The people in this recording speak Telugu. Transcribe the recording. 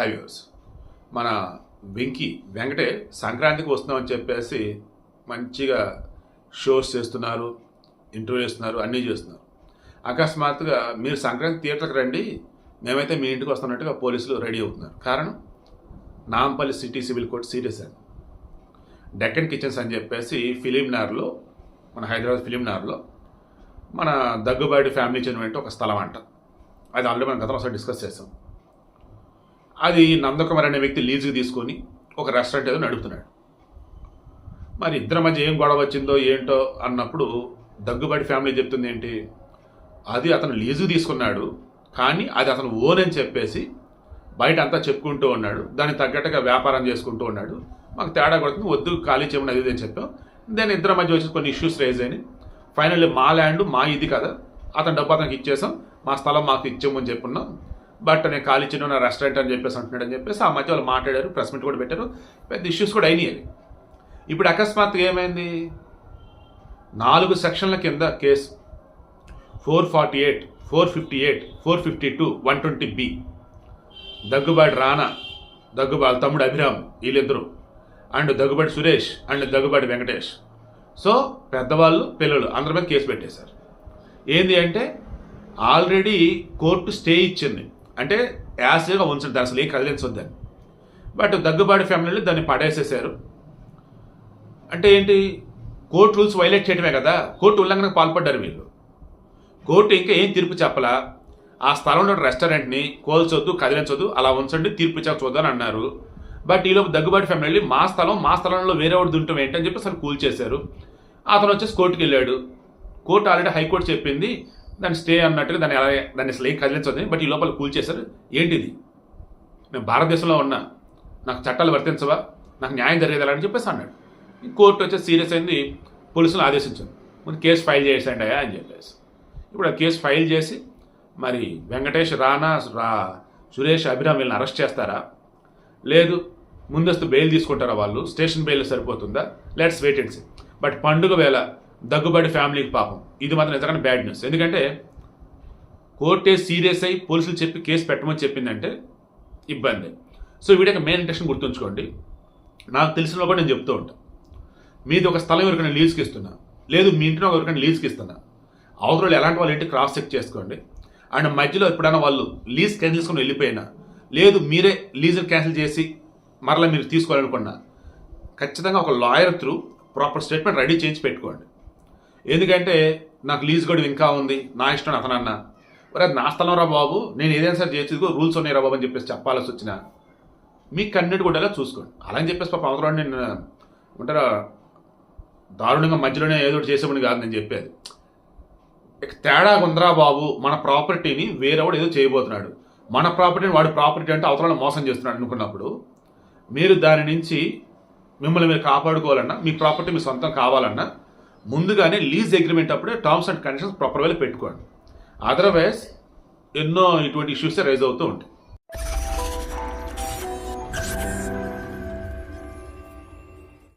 హై వ్యూర్స్ మన వెంకీ వెంకటే సంక్రాంతికి వస్తున్నామని చెప్పేసి మంచిగా షోస్ చేస్తున్నారు ఇంటర్వ్యూ చేస్తున్నారు అన్నీ చేస్తున్నారు. అకస్మాత్తుగా మీరు సంక్రాంతి థియేటర్కి రండి మేమైతే మీ ఇంటికి వస్తున్నట్టుగా పోలీసులు రెడీ అవుతున్నారు. కారణం? Nampally city civil court serious అని డెక్కన్ కిచెన్స్ అని చెప్పేసి ఫిలింనార్లో మన హైదరాబాద్ ఫిలింనార్లో మన దగ్గుబాటి ఫ్యామిలీ చెందిన ఒక స్థలం అంట. అది ఆల్రెడీ మనం గతంలో ఒకసారి డిస్కస్ చేస్తాం అది నందకుమార్ అనే వ్యక్తి లీజుకి తీసుకొని ఒక రెస్టారెంట్ ఏదో నడుపుతున్నాడు. మరి ఇద్దరి మధ్య ఏం గొడవ వచ్చిందో ఏంటో అన్నప్పుడు దగ్గుబాటి ఫ్యామిలీ చెప్తుంది ఏంటి? అది అతను లీజు తీసుకున్నాడు కానీ అది అతను ఓన్ అని చెప్పేసి బయట అంతా చెప్పుకుంటూ ఉన్నాడు దానికి తగ్గట్టుగా వ్యాపారం చేసుకుంటూ ఉన్నాడు. మాకు తేడా కొడుతుంది వద్దు ఖాళీ చేయమని అది అని చెప్పాం. దాని ఇద్దరి మధ్య వచ్చి కొన్ని ఇష్యూస్ రేజ్ అయినాయి. ఫైనల్లీ మా ల్యాండ్ మా ఇది కదా అతని డబ్బు అతనికి ఇచ్చేసాం మా స్థలం మాకు ఇచ్చామని చెప్పున్నాం. బట్ నేను ఖాళీ చిన్న రెస్టారెంట్ అని చెప్పేసి అంటున్నాడు అని చెప్పేసి ఆ మధ్య వాళ్ళు మాట్లాడారు ప్రెస్ మీట్ కూడా పెట్టారు. పెద్ద ఇష్యూస్ కూడా అయినాయి ఇప్పుడు అకస్మాత్తుగా ఏమైంది? నాలుగు సెక్షన్ల కింద case. Four forty eight four fifty eight four fifty two one twenty B Daggubati Rana Daggubati తమ్ముడు అభిరామ్ వీళ్ళిద్దరూ. And Daggubati Suresh and Daggubati Venkatesh. So పెద్దవాళ్ళు పిల్లలు అందరి మీద కేసు పెట్టేశారు. ఏంది అంటే ఆల్రెడీ కోర్టు స్టే ఇచ్చింది. అంటే యాసిడ్గా ఉంచండి దాని అసలు ఏం కదిలించొద్దని బట్ దగ్గుబాటి ఫ్యామిలీలు దాన్ని పడేసేసారు. అంటే ఏంటి? కోర్టు రూల్స్ వైలేట్ చేయడమే కదా. కోర్టు ఉల్లంఘనకు పాల్పడ్డారు వీళ్ళు. కోర్టు ఇంకా ఏం తీర్పు చెప్పలా? ఆ స్థలంలో రెస్టారెంట్ని కోల్చొద్దు కదిలించొద్దు అలా ఉంచండి తీర్పు ఇచ్చాక అని అన్నారు. బట్ ఈలోపు దగ్గుబాటి ఫ్యామిలీ మా స్థలం మా స్థలంలో వేరే వాడు తింటాం ఏంటని చెప్పి అసలు కూల్ చేశారు. అతను వచ్చేసి కోర్టుకి వెళ్ళాడు. కోర్టు ఆల్రెడీ హైకోర్టు చెప్పింది దాన్ని స్టే అన్నట్టుగా దాన్ని అలా దాన్ని అసలు ఏం బట్ ఈ లోపల కూల్చేశారు ఏంటిది? నేను భారతదేశంలో ఉన్న నాకు చట్టాలు వర్తించవా? నాకు న్యాయం జరిగేదా అని చెప్పేసి అన్నాడు. ఈ కోర్టు వచ్చేసి సీరియస్ అయింది. పోలీసులు ఆదేశించారు. ముందు కేసు ఫైల్ చేసేయండి అయ్యా అని చెప్పేసి. ఇప్పుడు ఆ కేసు ఫైల్ చేసి మరి వెంకటేష్ రానా రా సురేష్ అభిరామ్ వీళ్ళని అరెస్ట్ చేస్తారా? లేదు. ముందస్తు బెయిల్ తీసుకుంటారా వాళ్ళు? స్టేషన్ బెయిల్ సరిపోతుందా? Let's wait and see but పండుగ వేళ దగ్గుబడి ఫ్యామిలీకి పాపం. ఇది మాత్రం నిజంగానే బ్యాడ్ న్యూస్ ఎందుకంటే కోర్టే సీరియస్ అయి పోలీసులు చెప్పి కేసు పెట్టమని చెప్పిందంటే ఇబ్బంది. సో వీడికి మెయిన్ ఇంటెన్షన్ గుర్తుంచుకోండి. నాకు తెలిసిన కూడా నేను చెప్తూ ఉంటాను మీది ఒక స్థలం ఎవరికైనా లీజ్కి ఇస్తున్నా. లేదు మీ ఇంటిని ఎవరికైనా లీజ్కి ఇస్తున్నా. అవతల ఎలాంటి వాళ్ళు ఏంటి క్రాస్ చెక్ చేసుకోండి. అండ్ మధ్యలో ఎప్పుడైనా వాళ్ళు లీజ్ క్యాన్సిల్ చేసుకుని వెళ్ళిపోయినా. లేదు మీరే లీజులు క్యాన్సిల్ చేసి మరలా మీరు తీసుకోవాలనుకున్నా. ఖచ్చితంగా ఒక lawyer through proper statement ready చేయించి పెట్టుకోండి. ఎందుకంటే నాకు లీజ్ కూడా ఇంకా ఉంది. నా ఇష్టం అతనన్న. అన్న మరి అది నా స్థలం రా బాబు. నేను ఏదైనా సరే చేసేదిగో రూల్స్ ఉన్నాయి రా బాబు అని చెప్పేసి చెప్పాల్సి వచ్చిన. మీకు కన్నీటి కూడా చూసుకోండి. అలా అని చెప్పేసి పాప అవతల నేను ఉంటారా దారుణంగా మధ్యలోనే ఏదో చేసేవాడిని కాదు నేను చెప్పేది. ఇక తేడా ఉందరా బాబు. మన ప్రాపర్టీని వేరేవాడు ఏదో చేయబోతున్నాడు. మన ప్రాపర్టీని వాడి ప్రాపర్టీ అంటే అవతల మోసం చేస్తున్నాడు అనుకున్నప్పుడు మీరు దాని నుంచి మిమ్మల్ని మీరు కాపాడుకోవాలన్నా మీ ప్రాపర్టీ మీ సొంతం కావాలన్నా ముందుగానే లీజ్ అగ్రిమెంట్ అప్పుడే టర్మ్స్ అండ్ కండిషన్స్ ప్రాపర్ వేలో పెట్టుకోండి. అదర్వైజ్ ఎన్నో ఇటువంటి ఇష్యూస్ రైజ్ అవుతూ ఉంటాయి.